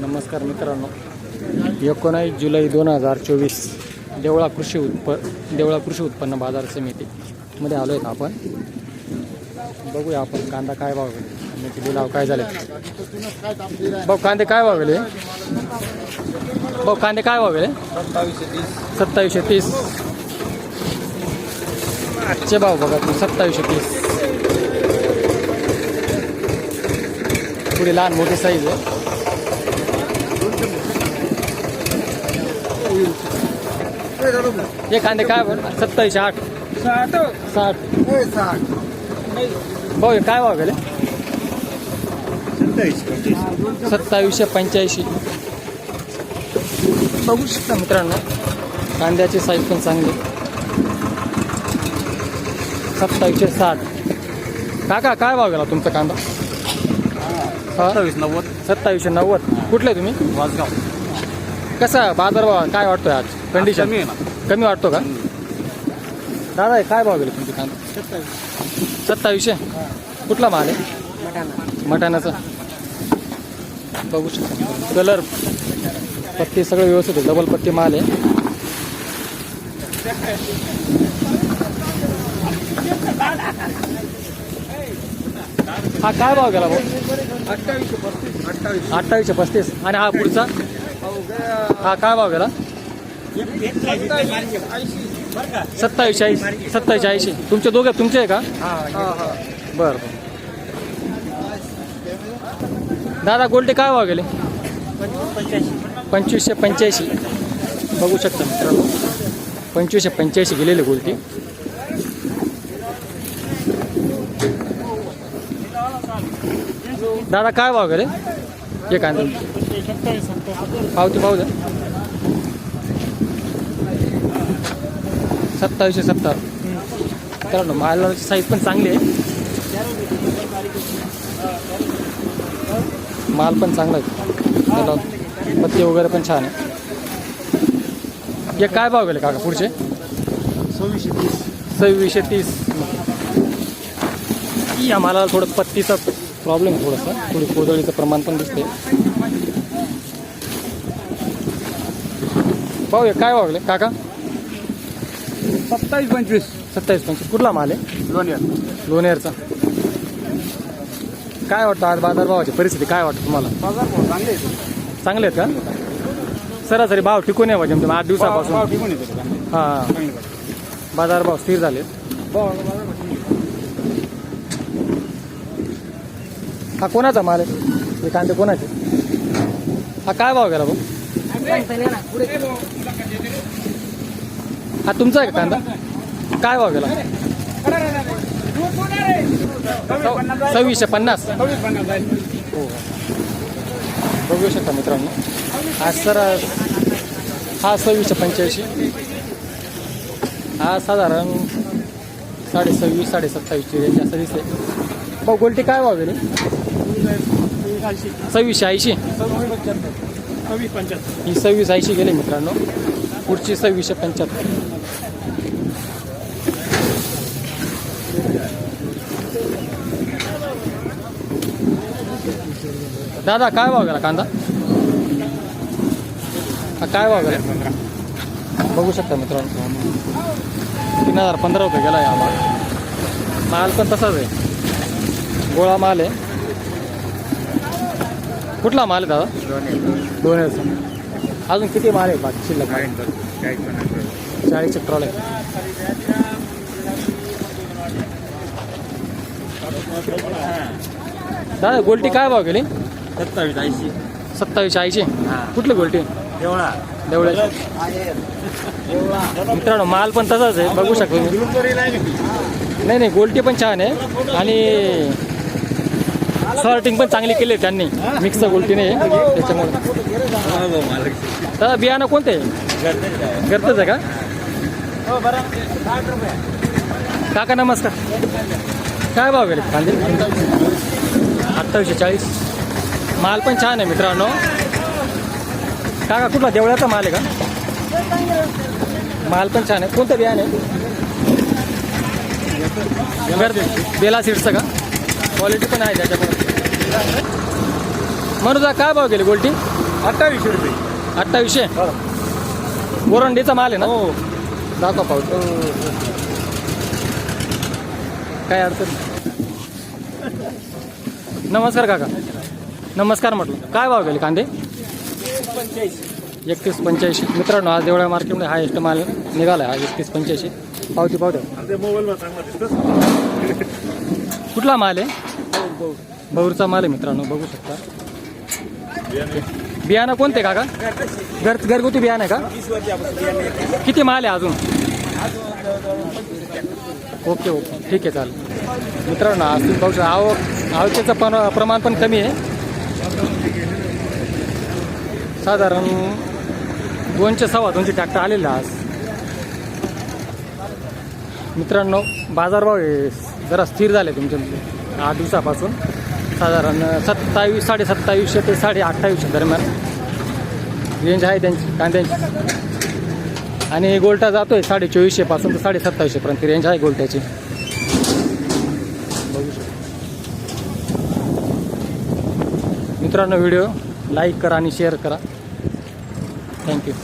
नमस्कार मित्रांनो. एकोणावीस जुलै दोन हजार चोवीस देवळा कृषी उत्प देवळा कृषी उत्पन्न बाजार समितीमध्ये आलो आहेत आपण. बघूया आपण कांदा काय भाव गेले कांद्याचे लिलाव काय झाले. भाऊ कांदे काय भाव गेले? भाऊ कांदे काय भाव गेले? सत्तावीसशे तीस. आजचे भाव बघा तुम्ही सत्तावीसशे तीस. पुढे लहान मोठी साईज आहे. हे कांदे काय भाव सत्तावीसशे आठ. साठ. भाऊ हे काय भाव गेले? सत्तावीसशे पंच्याऐंशी. बघू शकता मित्रांनो कांद्याची साईज पण चांगली. सत्तावीसशे साठ. काका काय भाव गेला तुमचा कांदा? हा? सत्तावीस नव्वद. सत्तावीसशे नव्वद. कुठले तुम्ही? वाजगाव कसा बाजारभाव काय वाटतोय आज? कंडिशन कमी आहे ना. कमी वाटतो का? दादा हे काय भाव गेले तुमचे कांदा? सत्तावीसशे. कुठला माल आहे? मटाण्याचा बघू शकता. कलर पत्ती सगळं व्यवस्थित आहे. डबल पत्ती माल आहे. हा काय भाव गेला भाऊ? अठ्ठावीसशे पस्तीस. अठ्ठावीस अठ्ठावीसशे पस्तीस. आणि हा पुढचा? हा काय भाव गेला? सत्तावीसशे ऐंशी. सत्तावीसशे ऐंशी. तुमचे दोघे तुमचे आहे का? बरं बरं. दादा गोल्टे काय भाव गेले? पंचवीसशे पंच्याऐंशी. बघू शकता मित्रांनो. पंचवीसशे पंच्याऐंशी गेलेले गोल्टी दादा काय भाव गेले? हे कांदे पावती पाहू द्या. सत्तावीसशे सत्तर मित्रांनो मालाची साईज पण चांगली आहे. माल पण चांगला आहे. त्याला पत्ती वगैरे पण छान आहे. हे काय भाव गेले काका पुढचे? सव्वीसशे तीस. सव्वीसशे तीस. या मालाला थोडं पत्तीचा प्रॉब्लेम थोडासा. थोडी कोदळीचं प्रमाण पण दिसते हे काय भाव गेले काका? सत्तावीस पंचवीस. सत्तावीस पंचवीस. कुठला माल आहे? लोणियर लोणेरचा काय वाटतं आज बाजारभावाची परिस्थिती? काय वाटतं तुम्हाला? बाजार भाव चांगले आहेत. चांगले आहेत का? सरासरी भाव टिकून आहे म्हणजे आठ भाव दिवसापासून? हां. बाजारभाव स्थिर झाले भाव- बाजार भाव टिकून येतो. हा कोणाचा माल आहे? हे कांदे कोणाचे? हा काय भाव गेला भाऊ? हा तुमचा आहे का कांदा? काय भाव गेला? सव्वीसशे पन्नास. हो. बघू शकता मित्रांनो. हा सर हा सव्वीसशे पंच्याऐंशी. हा साधारण साडे सव्वीस साडे सत्तावीसची रेंज असं दिसते भाऊ गोलटी काय भाव गेली? सव्वीसशे ऐंशी. सव्वीस पंच्याहत्तर. ही सव्वीस ऐंशी गेली मित्रांनो. पुढची सव्वीसशे पंच्याहत्तर. दादा काय भाव गेला कांदा? हा काय भाव गेला? बघू शकता मित्रांनो. तीन हजार पंधरा रुपये गेला या माल पण तसाच आहे. गोळा माल आहे. कुठला माल आहे दादा? दोन हजार अजून किती माल आहे बाकी शिल्लक? चाळीसचे ट्रॉल आहे. दादा गोल्टी काय भाव गेली सत्तावीस ऐंशी. सत्तावीसशे ऐंशी. कुठली गोल्टी? एवढा देवळ्याची मित्रांनो माल पण तसाच आहे बघू शकतो नाही नाही गोल्टी पण छान आहे. आणि सॉर्टिंग पण चांगली केली आहे त्यांनी मिक्स गोल्टी नाही त्याच्यामुळे. दादा बियाणं कोणते? आहे आहे का? काका नमस्कार. काय भाव गेले? कांदे? अठ्ठावीसशे चाळीस. माल पण छान आहे मित्रांनो. काका कुठला? देवळ्याचा माल आहे का? माल पण छान आहे. कोणतं बियाणे आहे? बेला सीट्सचं का? क्वालिटी पण आहे त्याच्यामध्ये मनुजा काय भाव गेली गोल्टी? अठ्ठावीसशे रुपये. अठ्ठावीसशे? गोरंडीचा माल आहे ना? हो. दाखवा पाहतो काय अडचण. नमस्कार काका. नमस्कार म्हटलं. काय भाव गेले कांदे? एकतीस पंच्याऐंशी मित्रांनो आज देवळा मार्केटमध्ये हायेस्ट माल निघाला आहे. एकतीस पंच्याऐंशी पावती पावत्या कुठला माल आहे? बहुरचा माल आहे मित्रांनो बघू शकता. बियाणं कोणते काका? घर घरगुती बियाणं आहे का? किती माल आहे अजून? Okay okay. ठीक आहे चालेल. मित्रांनो आज तुम्ही पाहू शकता आवक आवकेचं पण प्रमाण पण कमी आहे. साधारण दोनशे सव्वा दोनशे ट्रॅक्टर आलेला आज. मित्रांनो बाजारभाव हे जरा स्थिर झाले तुमच्या आठ दिवसापासून साधारण सत्तावीस साडे सत्तावीसशे ते साडे अठ्ठावीसशे दरम्यान रेंज आहे त्यांची कांद्यांची. आणि गोल्टा आहे साडे चोवीसशेपासून ते तर साडे सत्तावीसशेपर्यंत रेंज आहे गोल्ट्याची. बघू शकतो. मित्रांनो व्हिडिओ लाईक करा आणि शेअर करा. थँक्यू